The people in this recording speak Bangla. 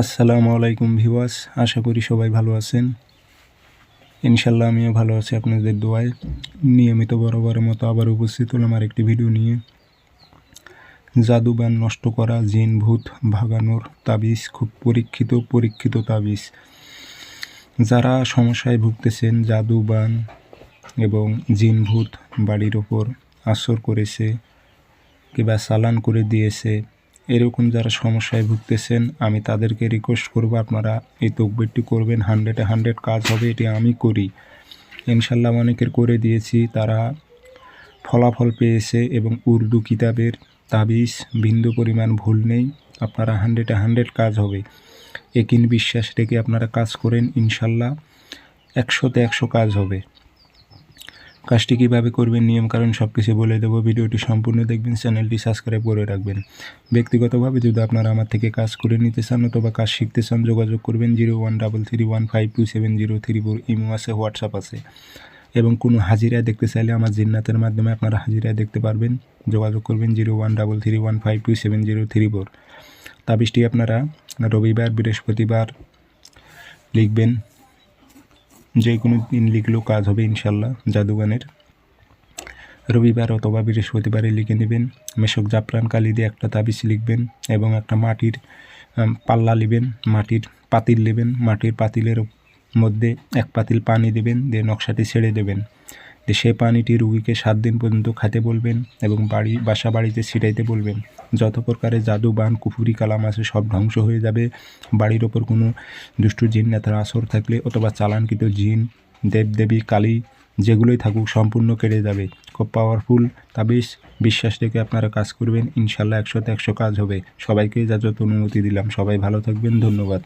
আসসালামু আলাইকুম ভিওয়াস আশা করি সবাই ভালো আছেন। ইনশাল্লাহ আমিও ভালো আছি আপনাদের দোয়ায়। নিয়মিত বরাবরের মতো আবার উপস্থিত হলাম আর একটি ভিডিও নিয়ে। জাদুবান নষ্ট করা জিন ভূত ভাগানোর তাবিজ, খুব পরীক্ষিত পরীক্ষিত তাবিজ। যারা সমস্যায় ভুগতেছেন, জাদুবান এবং জিন ভূত বাড়ির ওপর আসর করেছে কিংবা চালান করে দিয়েছে এরকম যারা সমস্যায় ভুগতেছেন, আমি তাদেরকে রিকোয়েস্ট করব, আপনারা এই তকবিরটি করবেন। হান্ড্রেডে হান্ড্রেড কাজ হবে, এটি আমি করি। ইনশাল্লাহ অনেকের করে দিয়েছি, তারা ফলাফল পেয়েছে এবং উর্দু কিতাবের তাবিজ, বিন্দু পরিমাণ ভুল নেই, আপনারা হান্ড্রেডে হান্ড্রেড কাজ হবে। একিন বিশ্বাস রেখে আপনারা কাজ করেন, ইনশাল্লাহ একশোতে একশো কাজ হবে। কাজটি কীভাবে করবেন, নিয়ম কারণ সব কিছু বলে দেবো। ভিডিওটি সম্পূর্ণ দেখবেন, চ্যানেলটি সাবস্ক্রাইব করে রাখবেন। ব্যক্তিগতভাবে যদি আপনারা আমার থেকে কাজ করে নিতে চান অথবা কাজ শিখতে চান, যোগাযোগ করবেন zero one double three one five two seven zero three four. Imo আছে, হোয়াটসঅ্যাপ আছে। এবং কোনো হাজিরা দেখতে চাইলে আমার জিন্নাতের মাধ্যমে আপনারা হাজিরা দেখতে পারবেন। যোগাযোগ করবেন zero one double three one five two seven zero three four. তাবিজটি আপনারা রবিবার, বৃহস্পতিবার লিখবেন। যে কোনো দিন লিখলেও কাজ হবে ইনশাল্লাহ, জাদুগানের। রবিবার অথবা বৃহস্পতিবারে লিখে নেবেন। মেশক জাফরান কালি দিয়ে একটা তাবিজ লিখবেন এবং একটা মাটির পাল্লা নেবেন, মাটির পাতিল নেবেন, মাটির পাতিলের মধ্যে এক পাতিল পানি দেবেন, দিয়ে নকশাটি ছেড়ে দেবেন। যে সে পানিটি রুগীকে সাত দিন পর্যন্ত খাতে বলবেন এবং বাড়ি, বাসা বাড়িতে ছিটাইতে বলবেন। যত প্রকারের জাদু, বান, কুফুরি, কালাম আছে সব ধ্বংস হয়ে যাবে। বাড়ির ওপর কোনো দুষ্টু জিন, নেতার আসর থাকলে অথবা চালানকৃত জিন, দেবদেবী, কালী যেগুলোই থাকুক সম্পূর্ণ কেটে যাবে। খুব পাওয়ারফুল তাবিজ। বিশ্বাস রেখে আপনারা কাজ করবেন। ইনশাল্লাহ একশোতে একশো কাজ হবে। সবাইকে যা যত অনুমতি দিলাম। সবাই ভালো থাকবেন। ধন্যবাদ।